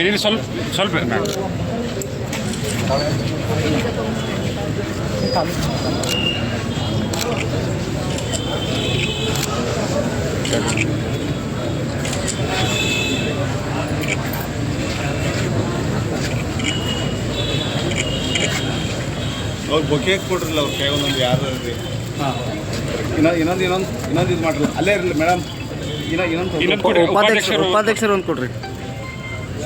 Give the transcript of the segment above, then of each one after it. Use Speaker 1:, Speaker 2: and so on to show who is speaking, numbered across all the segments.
Speaker 1: ಇಲ್ಲಿ ಸ್ವಲ್ಪ ಸ್ವಲ್ಪ ಮ್ಯಾಮ್
Speaker 2: ಅವ್ರು ಬೊಕೆ ಕೊಡ್ರಲ್ಲ ಅವ್ರ ಕೈ ಒಂದೊಂದು ಯಾರು ಇರ್ರಿ ಇನ್ನೊಂದು ಇನ್ನೊಂದು ಇನ್ನೊಂದು ಇನ್ನೊಂದು ಇದು ಮಾಡ್ರಲ್ಲ ಅಲ್ಲೇ ಇರಲಿ ಮೇಡಮ್ ಇನ್ನ ಇನ್ನೊಂದು
Speaker 1: ಇನ್ನೊಂದು ಕೊಡಿ
Speaker 3: ಉಪಾಧ್ಯಕ್ಷರು
Speaker 1: ಉಪಾಧ್ಯಕ್ಷರು
Speaker 3: ಉಪಾಧ್ಯಕ್ಷರು ಒಂದು ಕೊಡ್ರಿ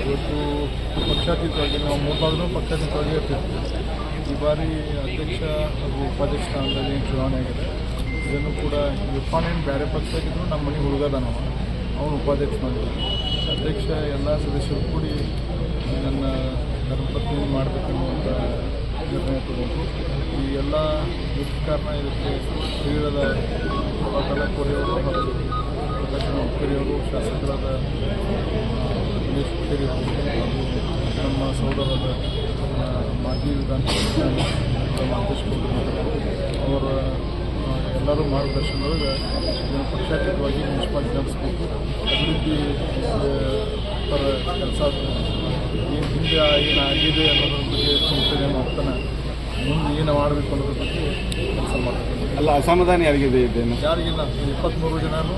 Speaker 4: ಇವತ್ತು ಪಕ್ಷಾತೀತವಾಗಿ ನಾವು ಮೂರ್ನಾಲ್ಕು ಪಕ್ಷಾತೀತವಾಗಿ ಇರ್ತಿದ್ವಿ ಈ ಬಾರಿ ಅಧ್ಯಕ್ಷ ಹಾಗೂ ಉಪಾಧ್ಯಕ್ಷ ಸ್ಥಾನದಲ್ಲಿ ಏನು ಚುನಾವಣೆ ಆಗಿದೆ ಇದನ್ನು ಕೂಡ ಇರ್ಫಾನ್ ಏನು ಬೇರೆ ಪಕ್ಷದಾಗಿದ್ರು ನಮ್ಮ ಮನೆ ಹುಡುಗದಾನ ಅವನು ಉಪಾಧ್ಯಕ್ಷ ಮಾಡಿದ್ರು ಅಧ್ಯಕ್ಷ ಎಲ್ಲ ಸದಸ್ಯರು ಕೂಡಿ ನನ್ನ ಧರ್ಮಪತ್ನಿ ಮಾಡಬೇಕನ್ನುವಂಥ ನಿರ್ಣಯ ತಗೊಂಡು, ಈ ಎಲ್ಲ ಕಾರಣ ಇದಕ್ಕೆ ಹಿರಿಯರಾದ ಕಲ ಕೊರೆಯವರು ಪ್ರಕಾಶ್ ಹುಕ್ಕೇರಿಯವರು ಶಾಸಕರಾದ ದಿನೇಶ್ ನಮ್ಮ ಸಹೋದರದ ಮಾಜಿ ವಿಧಾನಸಭೆ ಅವರ ಎಲ್ಲರೂ ಮಾರ್ಗದರ್ಶನದೊಳಗೆ ಇದನ್ನು ಪಕ್ಷಾತೀತವಾಗಿ ಮುನ್ಸಿಪಾಲಿಟಿ ನಡೆಸಬೇಕು ಅಭಿವೃದ್ಧಿ ಪರ ಕೆಲಸ ಏನು ಹಿಂದೆ ಏನು ಆಗಿದೆ ಅನ್ನೋದ್ರ ಬಗ್ಗೆ ಚಿಂತನೆ ಮಾಡ್ತಾನೆ. ಮುಂದೆ ಏನು ಮಾಡಬೇಕು ಅನ್ನೋದ್ರ ಬಗ್ಗೆ ಕೆಲಸ ಮಾಡ್ತಾರೆ
Speaker 2: ಅಲ್ಲ ಅಸಮಾಧಾನ ಯಾರಿಗಿದೆ ಇದೇನು
Speaker 4: ಯಾರಿಗಿಲ್ಲ. ಇಪ್ಪತ್ತ್ಮೂರು ಜನರು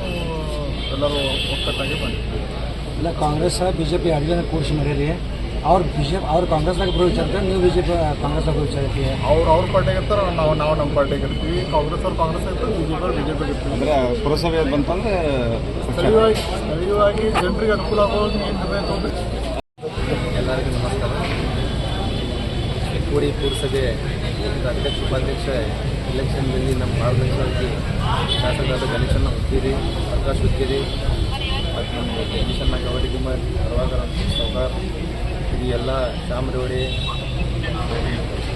Speaker 4: ಎಲ್ಲರೂ ಒಕ್ಕಟ್ಟಾಗಿ ಬಂದಿದ್ದಾರೆ.
Speaker 3: ಇಲ್ಲ ಕಾಂಗ್ರೆಸ್ ಬಿ ಜೆ ಪಿ ಎರಡು ಜನ ಕೂರಿಸಿ ಮರ್ಯಾರಿ ಅವ್ರು ಬಿಜೆಪಿ ಅವ್ರ ಕಾಂಗ್ರೆಸ್ ಅವ್ರು ಕಾಂಗ್ರೆಸ್ನಾಗ ಬರೋ ವಿಚಾರ ನೀವು ಬಿಜೆಪಿ ಕಾಂಗ್ರೆಸ್ ಪಿ ಕಾಂಗ್ರೆಸ್ನಾಗ ಬರೋ ವಿಚಾರ ಐತಿ
Speaker 4: ಅವ್ರು ಅವ್ರ ಪಾರ್ಟಿಗೆ ಇರ್ತಾರೆ ನಾವು ನಾವು ನಮ್ಮ ಪಾರ್ಟಿಗೆ ಇರ್ತೀವಿ. ಕಾಂಗ್ರೆಸ್ ಅವ್ರು ಕಾಂಗ್ರೆಸ್ ಇರ್ತಾರೆ ಬಿಜೆಪಿ ಅವ್ರು ಬಿಜೆಪಿ ಇರ್ತೀವಿ.
Speaker 2: ಅಂದ್ರೆ ಪುರಸಭೆ ಬಂತಂದ್ರೆ
Speaker 4: ಸ್ಥಳೀಯವಾಗಿ ಸ್ಥಳೀಯವಾಗಿ ಜನರಿಗೆ ಅನುಕೂಲ ಆಗೋದು ಏನು ತಗೋಬೇಕು
Speaker 5: ಎಲ್ಲರಿಗೂ ನಮಸ್ಕಾರ. ಕೋಡಿ ಪುರಸಭೆ ಅಧ್ಯಕ್ಷ ಉಪಾಧ್ಯಕ್ಷ ಇಲೆಕ್ಷನ್ದಲ್ಲಿ ನಮ್ಮ ಮಾರ್ಗದರ್ಶಕರಾಗಿ ಶಾಸಕರಾದ ಗಣೇಶನ್ನ ಹುಕ್ಕೇರಿ ಪ್ರಕಾಶ್ ಹುಕ್ಕೇರಿ ಮತ್ತು ನಮ್ಮ ಟೆನ್ಷನ್ನ ಗೌರಿ ಕುಮಾರ್ ಪ್ರಭಾಕರ್ ಸೌಕಾರ್ ಇದು ಎಲ್ಲ ಚಾಮರವಡಿ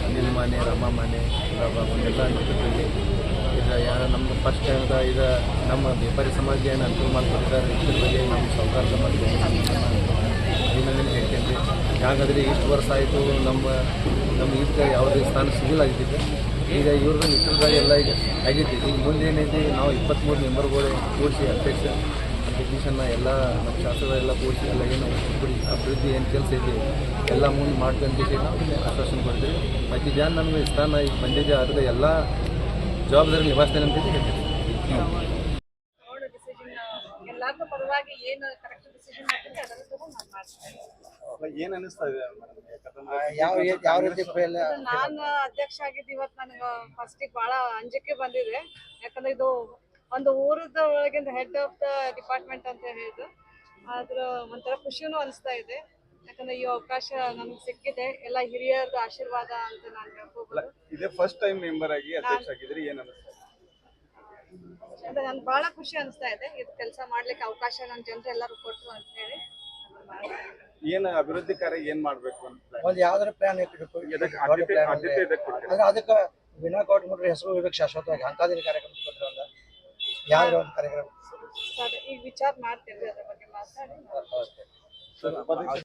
Speaker 5: ಅನಿಲ್ ಮಾನೆ ರಮಾ ಮಾನೆ ಎಲ್ಲ ನೋಡಿದ್ವಿ ಇದು ಯಾರು ನಮ್ಮ ಫಸ್ಟ್ ಟೈಮ್ದ ಇದು ನಮ್ಮ ವ್ಯಾಪಾರಿ ಸಮಾಜ ಏನು ಅನುಕೂಲ ಮಾಡ್ಕೊಟ್ಟಿದ್ದಾರೆ ಇದ್ರ ಬಗ್ಗೆ ನಮ್ಮ ಸೌಕಾರ ಮಾಡ್ತೀವಿ ಅಭಿನಂದನೆ ಹೇಳ್ತೇನೆ. ಹಾಗಾದರೆ ಇಷ್ಟು ವರ್ಷ ಆಯಿತು ನಮ್ಮ ನಮ್ಮ ಇದಕ್ಕೆ ಯಾವುದೇ ಸ್ಥಾನ ಸಿಗಿಲ್ಲ ಆಗಿದ್ದಿದ್ದು ಈಗ ಇವ್ರದ್ದು ನಿಖರದಾಗ ಎಲ್ಲ ಈಗ ಆಗೈತಿ ಈಗ ಮುಂದೆ ಏನೈತಿ ನಾವು ಇಪ್ಪತ್ತ್ಮೂರು ಮೆಂಬರ್ಗಳು ಕೂಡಿಸಿ ಅಧ್ಯಕ್ಷ. ಟೆಕ್ನಿಷನ್ನ ಎಲ್ಲ ನಮ್ಮ ಶಾಸಕರೆಲ್ಲ ಕೂರಿಸಿ ಎಲ್ಲ ಏನು ಕೂಡಿ ಅಭಿವೃದ್ಧಿ ಏನು ಕೆಲಸ ಇದೆ ಎಲ್ಲ ಮುಂದೆ ಮಾಡ್ಕೊಂತ ನಾವು ಆಶ್ವಾಸನೆ ಕೊಡ್ತೀವಿ. ಮತ್ತು ಜಾನ್ ನಮಗೆ ಸ್ಥಾನ ಈಗ ಬಂದಿದೆ ಅದರ ಎಲ್ಲ ಜವಾಬ್ದಾರಿ ನಿಭಾಯಿಸ್ತೇನೆ ಅಂತ ಹೇಳ್ತೀವಿ
Speaker 6: ಏನ್
Speaker 2: ಅನಿಸ್ತಾ ಇದೆ ಯಾಕಂದ್ರೆ
Speaker 3: ಯಾವ ಯಾವ ರೀತಿ
Speaker 6: ನಾನು ಅಧ್ಯಕ್ಷ ಆಗಿದ್ದು ಇವತ್ತು ನನಗೆ ಫಸ್ಟಿಗೆ ಭಾಳ ಅಂಜಿಕೆ ಬಂದಿದೆ. ಯಾಕಂದ್ರೆ ಇದು ಒಂದು ಊರದ ಒಳಗಿಂದ ಹೆಡ್ ಆಫ್ ದ ಡಿಪಾರ್ಟ್ಮೆಂಟ್ ಅಂತ ಹೇಳಿದ್ರು. ಆದ್ರ ಒಂಥರ ಖುಷಿನು ಅನಿಸ್ತಾ ಇದೆ. ಯಾಕಂದ್ರೆ ಈ ಅವಕಾಶ ನಮ್ಗೆ ಸಿಕ್ಕಿದೆ. ಎಲ್ಲ ಹಿರಿಯರದ ಆಶೀರ್ವಾದ ಅಂತ ನಾನು ಹೇಳ್ಕೋಬೋದು.
Speaker 2: ಇದೇ ಫಸ್ಟ್ ಟೈಮ್ ಮೆಂಬರ್ ಆಗಿ ಅಧ್ಯಕ್ಷ ಆಗಿದ್ರಿ ಏನು ಅನಿಸ್ತಾ
Speaker 6: ಅಂದ್ರೆ ನನ್ಗೆ ಬಹಳ ಖುಷಿ ಅನಿಸ್ತಾ ಇದೆ. ಇದು ಕೆಲಸ ಮಾಡ್ಲಿಕ್ಕೆ ಅವಕಾಶ ನನ್ನ ಜನರು ಎಲ್ಲರೂ ಕೊಟ್ಟರು ಅಂತ ಹೇಳಿ.
Speaker 2: ಏನ್ ಅಭಿವೃದ್ಧಿ ಕಾರ್ಯ ಏನ್ ಮಾಡ್ಬೇಕು ಅಂತ?
Speaker 3: ಒಂದು ಯಾವ್ದಾರ ಪ್ಲಾನ್ ಇಟ್ಬೇಕು
Speaker 2: ಇದಕ್ಕೆ ಆದ್ಯತೆ ಆದ್ಯತೆ ಇದಕ್ಕೆ ಕೊಡ್ತೀರಾ?
Speaker 3: ಅದಕ್ಕೆ ವಿನಾ ಗೌಡ್ಮುಟ್ರ ಹೆಸರು ಇರ್ಬೇಕು ಶಾಶ್ವತವಾಗಿ ಅಂತಾದಿನ ಕಾರ್ಯಕ್ರಮ ಯಾವ್ದಾರ ಒಂದು ಕಾರ್ಯಕ್ರಮ?
Speaker 6: ಸರಿ ಈಗ ವಿಚಾರ ಮಾಡ್ತೀವಿ ಅದ್ರ ಬಗ್ಗೆ ಮಾತಾಡಿ.
Speaker 2: ಸರ್, ಉಪಾಧ್ಯಕ್ಷ